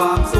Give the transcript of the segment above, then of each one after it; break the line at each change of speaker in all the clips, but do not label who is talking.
ความสุข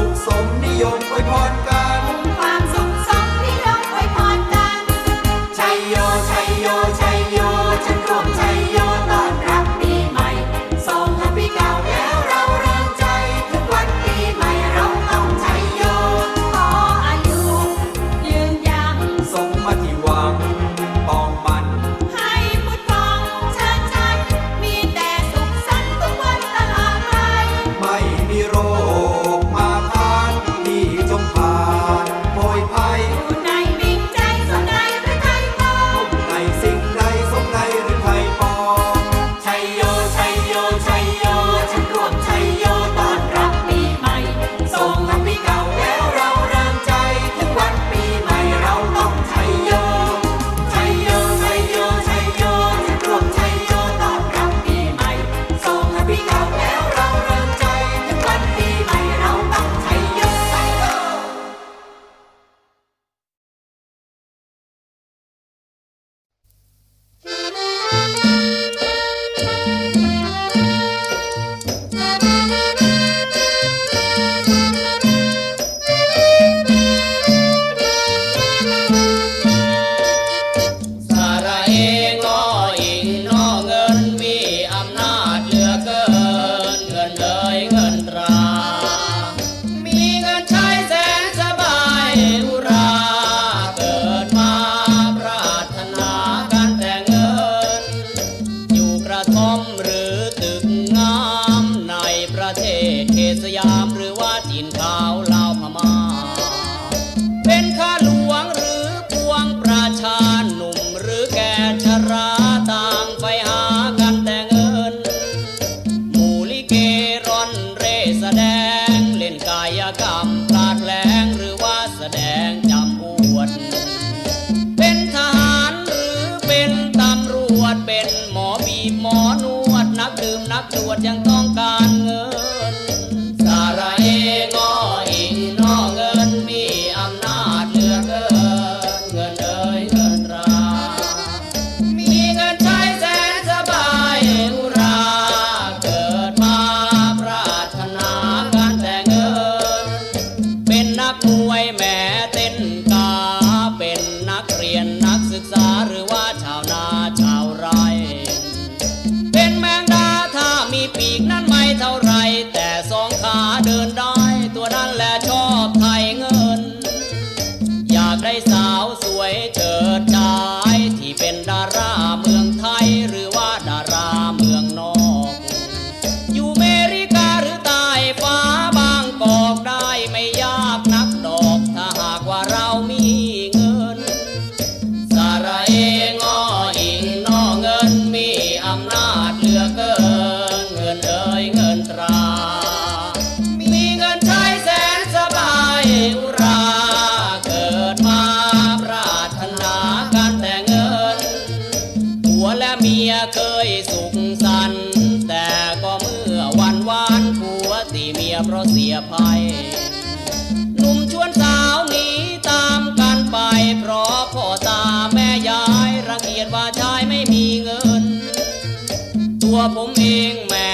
นินดรา thiên màng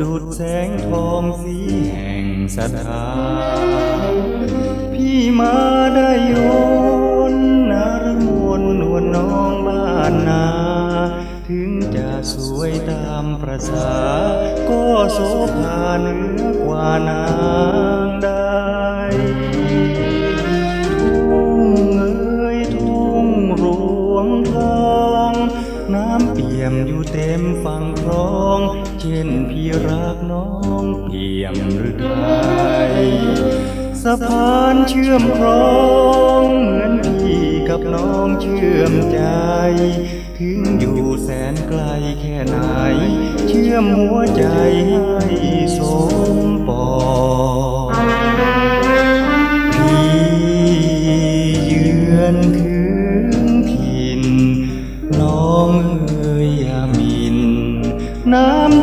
ดู
ดแสงทองสีแห่งศรัทธาพี่มาได้โยนนารมวนนวลน้องบ้านนา ถึงจะสวยตามประษา ก็โสภาเหนือกว่านา มอยู่เต็มฟังครอง เช่นพี่รักน้องเพียงหรือไทยสะพานเชื่อมครองเหมือนพี่กับน้องเชื่อมใจ ถึงอยู่แสนไกลแค่ไหน เชื่อมหัวใจให้สมปอง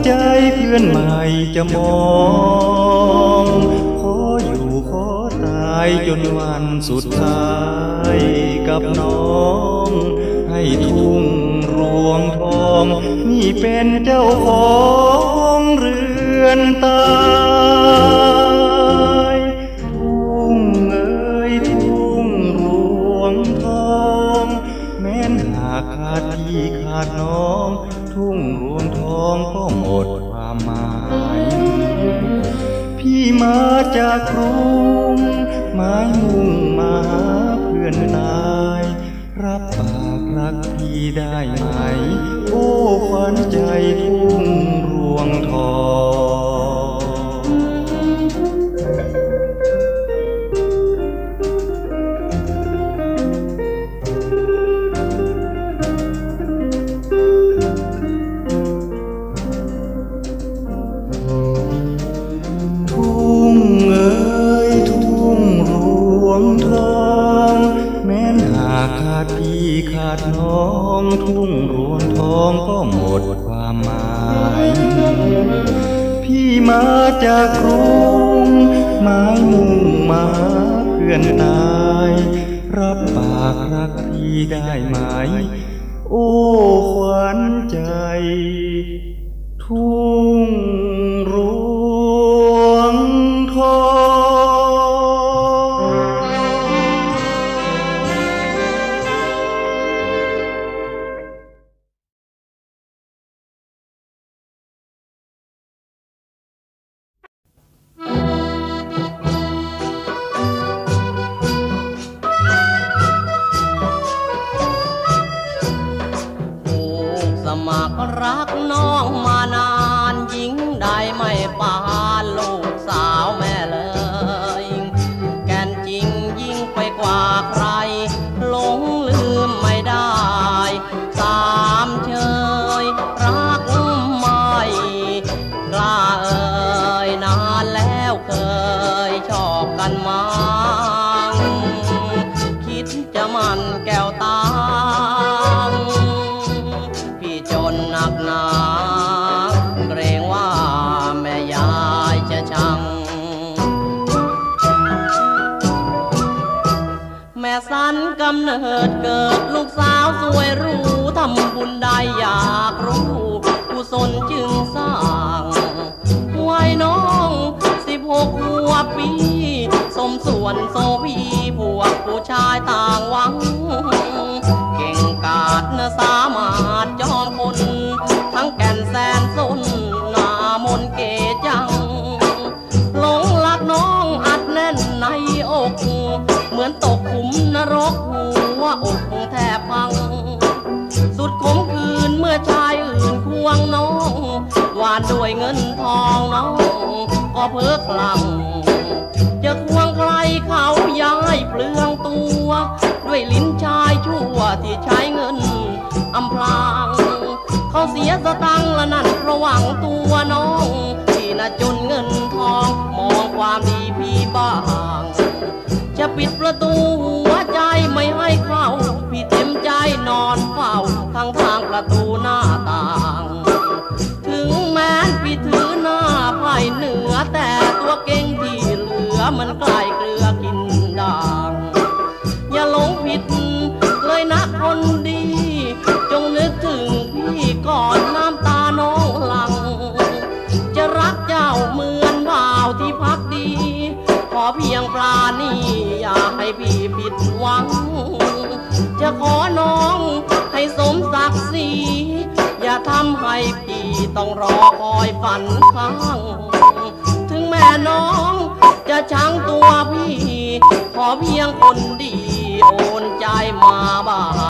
ใจเพื่อนใหม่จะมองขออยู่ขอตายจนวันสุดท้ายกับน้อง ให้ทุ่งรวงทอง นี่เป็นเจ้าของเรือนตายทุ่งเอ้ยทุ่งรวงทอง แม้นหากขาดพี่ขาดน้อง ทุ่ง องก็หมดความหมาย พี่มาจากกรุงหมามุ่งมาหาเพื่อนนาย รับปากรักพี่ได้ไหม โอ้ฝันใจผู้ วทอง แม้นหากขาดพี่ขาดน้อง ทุ่งรวนทองก็หมดความหมาย พี่มาจากรุงหมามุ่งมาเพื่อนตาย รับปากรักพี่ได้ไหม โอ้ขวัญใจ ทุ่ง
กำเนิดเกิดลูกสาวสวยรู้ทำบุญได้อยากรู้กุศลจึงสร้างไว้น้องสิบหกหัวปี สมส่วนโซพีพวกผู้ชายต่างหวัง วานด้วยเงินทองน้องก็เพ้อคลั่งจะควงใครเขาย้ายเปลืองตัว ด้วยลิ้นชายชั่วที่ใช้เงินอำพรางเขาเสียสตังละนั่นระวังตัวน้องที่น่ะจนเงินทองมองความดีพี่บ้างจะปิดประตูหัวใจไม่ให้เข้าพี่เต็มใจนอนเฝ้าทางทางประตูหน้า พักดี ขอเพียงปลานี่อย่าให้พี่ผิดหวัง จะขอน้องให้สมศักดิ์ศรีอย่าทำให้พี่ต้องรอคอยฝันข้าง ถึงแม่น้องจะชังตัวพี่ ขอเพียงคนดีโอนใจมาบ้าง